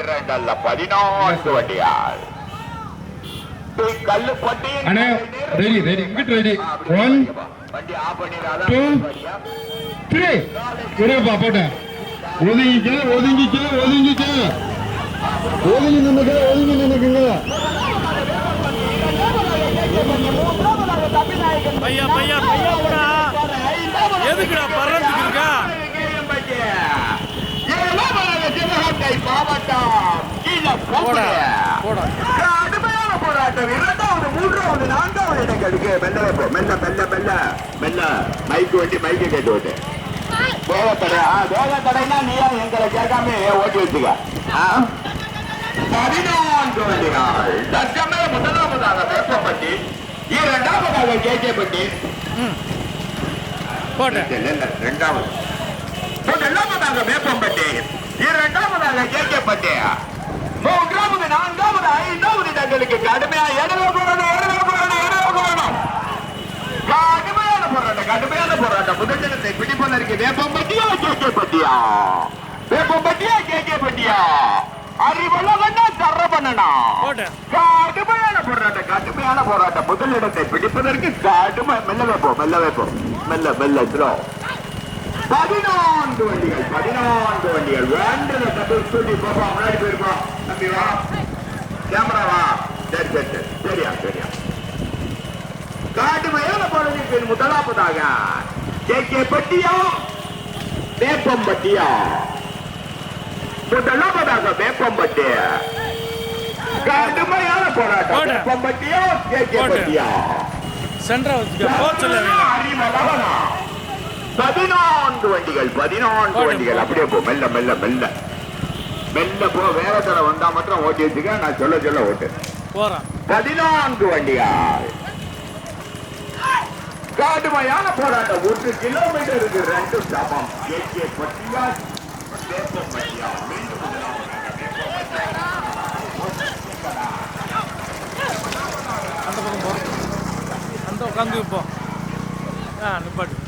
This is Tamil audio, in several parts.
இரண்டல்ல பதினான்கு வண்டியால் கல்லு பட்டியின் அண்ணே ரெடி ரெடி இங்கிட்டு ரெடி ஒன் வண்டி ஆஃப் பண்ணிடாத டூ த்ரீ ஒரேப்பா போட்டேன். ஒதுங்கிக்க ஒதுங்கிக்க ஒதுங்கிக்க ஒதுங்கி நின்னுக்க ஒதுங்கி நின்னுக்குங்க பையா பையா பையா போடா எதுக்குடா பறந்துட்டு இருக்கா கடுமையான போராட்டம். இரண்டாவது மூன்றாவது நான்காவது இடங்களுக்கு மெல்ல வைப்போம் மெல்ல மெல்ல மெல்ல. மெல்ல. மைக்கு வண்டி மைக்கு கேட்டு விட்டு வேக தடை ஆ வேக தடைனா நீயா எங்களை கேட்காம ஓட்டி வச்சுக்க? பதினான்கு வண்டிகள். தற்சமய முதலாவதாக வேப்பப்பட்டி இரண்டாவதாக இல்ல, ரெண்டாவது. முதலாவதாக வேப்பம்பட்டி இரண்டாவதாக கேட்கப்பட்டி. மூன்றாவது நான்காவது ஐந்தாவது இடங்களுக்கு கடுமையா இடவே போராட்டம் இடவே போராட்டம் இடவே போராட்டம் கடுமையான போராட்டம் கடுமையான போராட்டம் முதலிடத்தை பிடிப்பதற்கு வேப்பம்பட்டியா கேட்கப்பட்டியா வேப்பம்பட்டியா கேட்கப்பட்டியா அறிவுள்ளவன்னா தர பண்ணனா போட்டேன் கடுமையான போராட்டம் கடுமையான போராட்டம் முதலிடத்தை பிடிப்பதற்கு கடுமை மெல்ல வைப்போம் மெல்ல வைப்போம் மெல்ல மெல்ல ஸ்லோ பதினான்கு வண்டிகள் பதினான்கு வண்டிகள் வேண்டத டபுள் ஸ்கூட்டி போப்பா முன்னாடி போயிருப்பா தம்பி வா கேமரா வா. சரி சரி சரி. சரியா சரியா. கடுமையான போராட்டத்தில் முதலாவதாக கே கே பட்டியா? வேப்பம்பட்டியா முதலாவதாக வேப்பம்பட்டி கடுமையான போராட்டம் போடு. வேப்பம்பட்டியா கே கே போடு. பட்டியா? பதினான்கு வண்டிகள் பதினான்கு. வண்டிகள். அப்படியே போ. மெல்ல மெல்ல மெல்ல. மெல்ல போ வேற தர வந்தா மாத்திரம் ஓட்டி வச்சுக்க நான் சொல்ல சொல்ல ஓட்டு. பதினான்கு வண்டிகள் கடுமையான போராட்டம். ஒரு கிலோமீட்டருக்கு ரெண்டு சமம். பட்டியா மீண்டும் பட்டியா. அந்த பக்கம் போ. அந்த உட்காந்து போ. ஆ நிப்பாட்டு.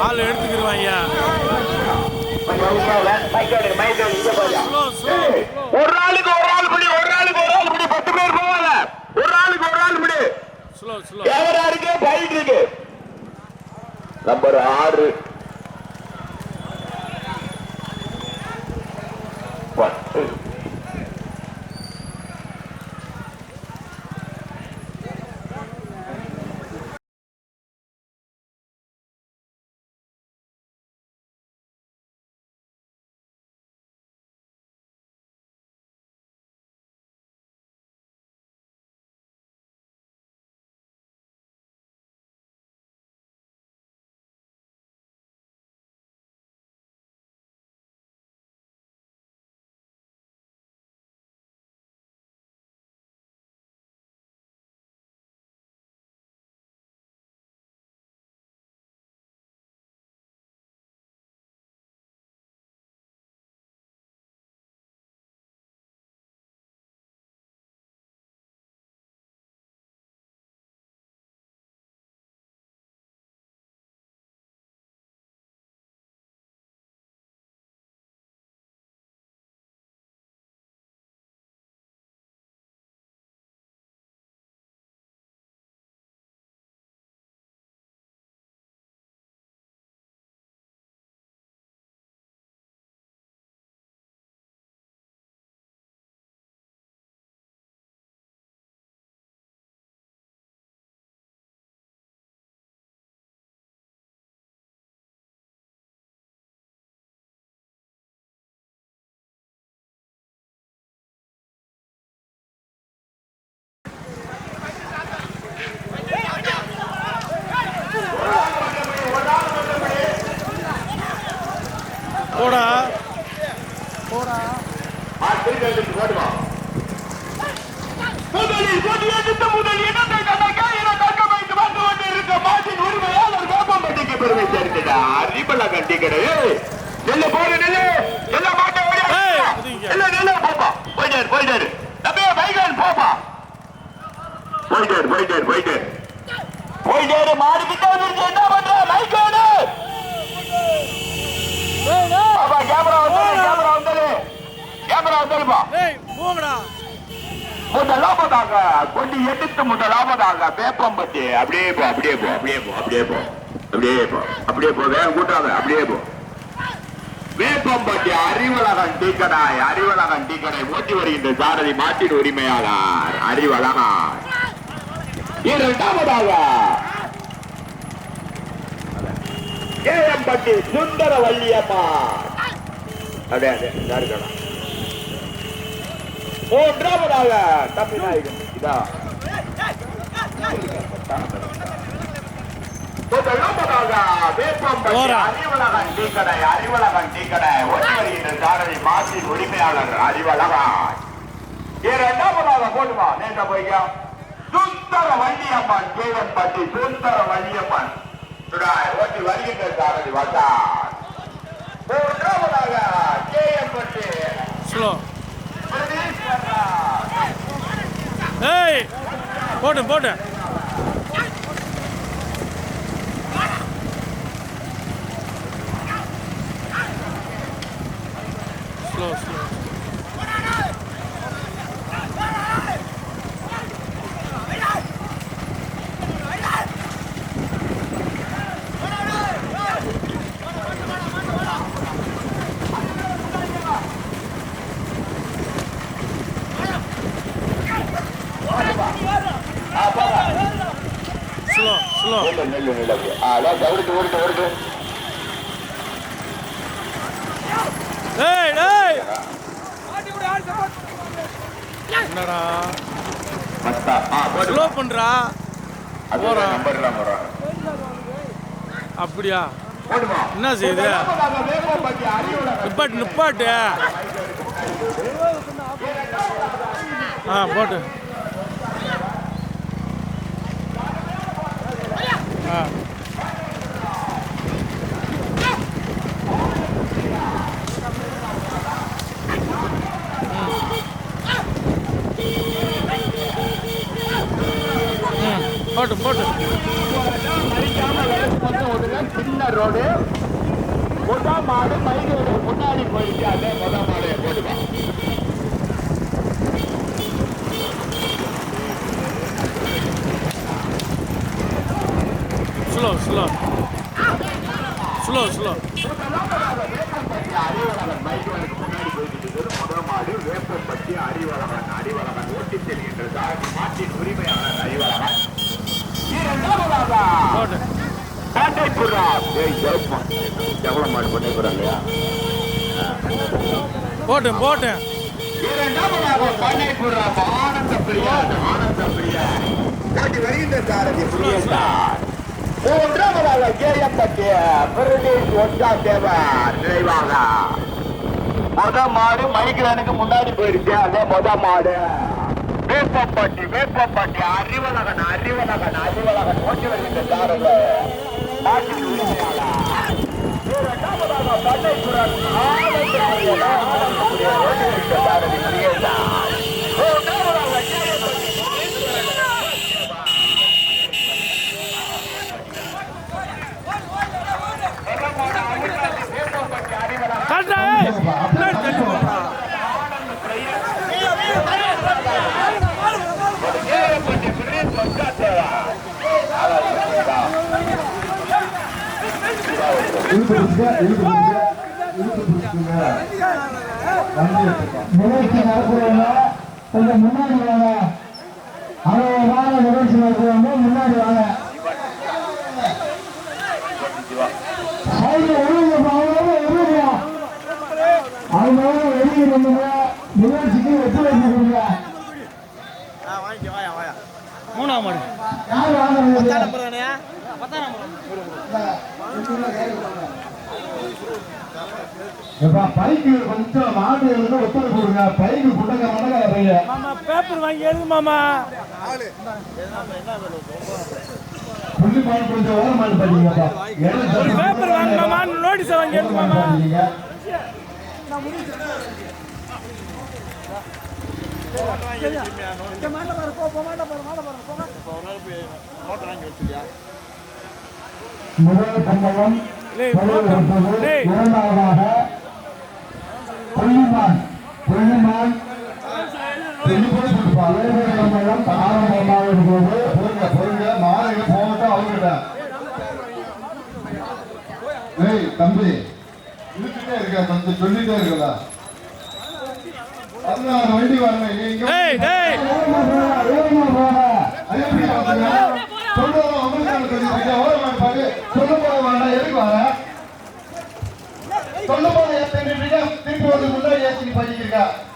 ஆள் ஸ்லோ ஒரு ஆளுக்கு ஒரு ஆள் பிடி ஒரு ஆளுக்கு ஒரு ஆள் பிடி பத்து பேர் போவாங்க. ஒரு ஆளுக்கு ஒரு ஆள் பிடி. கேமரா இருக்கு பைட் இருக்கு நம்பர் ஆறு. அறிபல கண்டிக்கிறே நெல்லு போடு நெல்லு. எல்லா மாட்டை. இல்ல நெல்லு போப்பா. போயிட்டாரு போயிட்டாரு அப்படியே பைகன் போப்பா. போயிட்டாரு போயிட்டாரு போயிட்டாரு போயிட்டாரு மாடு கிட்ட வந்துருச்சு. என்ன பண்ற? மைக்கோடு அப்பா கேமரா வந்தாரு கேமரா வந்தாரு கேமரா வந்தாருப்பா போங்கடா முதலாவதாக கொண்டு எடுத்து முதலாவதாக வேப்பம்பட்டி அப்படியே போ அப்படியே போ அப்படியே போ அப்படியே போ. அப்படியே போ. அப்படியே போ வேகம் கூட்டாத அப்படியே போ. வேப்பம் வேப்பம்பட்டி அறிவழகன் டீக்கடாய் அறிவழகன் டீக்கடை ஓட்டி வருகின்ற சாரதி மாட்டின் உரிமையாளர் அறிவழகன். இரண்டாவதாக கேஎம்பட்டி சுந்தர வள்ளியம்மா அதே அதே இதா இருக்கணும் மூன்றாவதாக தமிழ்நாயகம் இதா. முதலாவதாக வேப்பம்பட்டி போறா. அறிவழகன் டீக்கடை ஓட்டி வருகின்ற சாரதி மாட்டின் உரிமையாளர் அறிவழகன். இரண்டாவதாக போடுமா நேற்ற போய்யா சுந்தர வள்ளியம்மன் கேவன்பட்டி சுந்தர வள்ளியம்மன் ஓட்டி வருகின்ற சாரதி வந்தார் மூன்றாவதாக கேஎம்பட்டி. ஏய் போட்டு போட்டு ஸ்லோ ஸ்லோ ஸ்லோ நெல்லு நெல்லு அதான் தவிர்த்து டேய்! என்னடா? மத்தா ஆ போடு. ஸ்லோ பண்றா. அது போறா. அப்படியா? போடுமா? என்ன செய்யுது நிப்பாட்டு நிப்பாட்டு. ஆ போட்டு. மைகோடு முன்னாடி போயிட்டு அதே முத மாடு போடுவா slow slow slow slow Veppampatti Arivazhagan Arivazhagan ஓட்டி செல்கின்ற மாட்டின் உரிமையாளர் அறிவழகன் இரண்டாவதாக போட்டு ஏய் ஜெயப்பா எவ்வளவு மாடு பண்ணிப்புறா இல்லையா போட்டு போட்டு இரண்டாவதாக பண்ணைப்புறா ஆனந்த பிரியா ஆனந்த பிரியா ஓட்டி வருகின்ற சாரதி பிரியசார் மூன்றாவதாக கேயப்பட்டிய பிரதேஷ் ஒட்டா தேவர் நிறைவாக மொத மாடு மைக்ரானுக்கு முன்னாடி போயிருச்சு அதே மொத மாடு வேப்பப்பட்டி வேப்பப்பட்டி அறிவலகன் அறிவலகன் அறிவலகன் ஓட்டி வருகின்ற சாரதி நாட்டின் உரிமையாளர் இரண்டாவதாக பண்ணைப்புறன் ஆனந்த பிரியா ஆனந்த பிரியா ஓட்டி வருகின்ற சாரதி பிரியசார் மூன்றாவதாக கேயப்பட்டி கரெக்டா ஏய் பின்னாடி தள்ளி போடுறா நிகழ்ச்சி நடத்துறவங்க கொஞ்சம் முன்னாடி வாங்க. அறுபது வார நிகழ்ச்சி நடத்துறவங்க முன்னாடி வாங்க. அவங்க ஒழுங்கு அவங்க வெளியே வந்துங்க நிகழ்ச்சிக்கு ஒத்துழைப்பு கொடுங்க. மூணாம் மாடு யார் வாங்க பைக்கு கொஞ்சம் மாடு எழுந்து ஒத்துழைப்பு கொடுங்க. பைக்கு குண்டங்க மண்டங்க வர்றீங்க மாமா பேப்பர் வாங்கி எழுது மாமா. புள்ளி பால் கொஞ்சம் ஓரம் மாடு பாத்தீங்கப்பா ஒரு பேப்பர் வாங்க மாமா. நோட்டீஸ் வாங்கி எழுது மாமா. சம்பவம் டேய், இருப்பது டேய். இரண்டாவதாக புள்ளிமான் புள்ளிமான். சம்பவம் ஆரம்பமாக இருப்பது பொறுங்க பொறுங்க மாலையில போகட்டும் ஏய் தம்பி இழுத்துட்டே இருக்க சொல்லிட்டே எவ்வளவு வேணும் பாரு திருப்பி வந்து முன்னாடி ஏற்றி நீ பண்ணிக்கிறா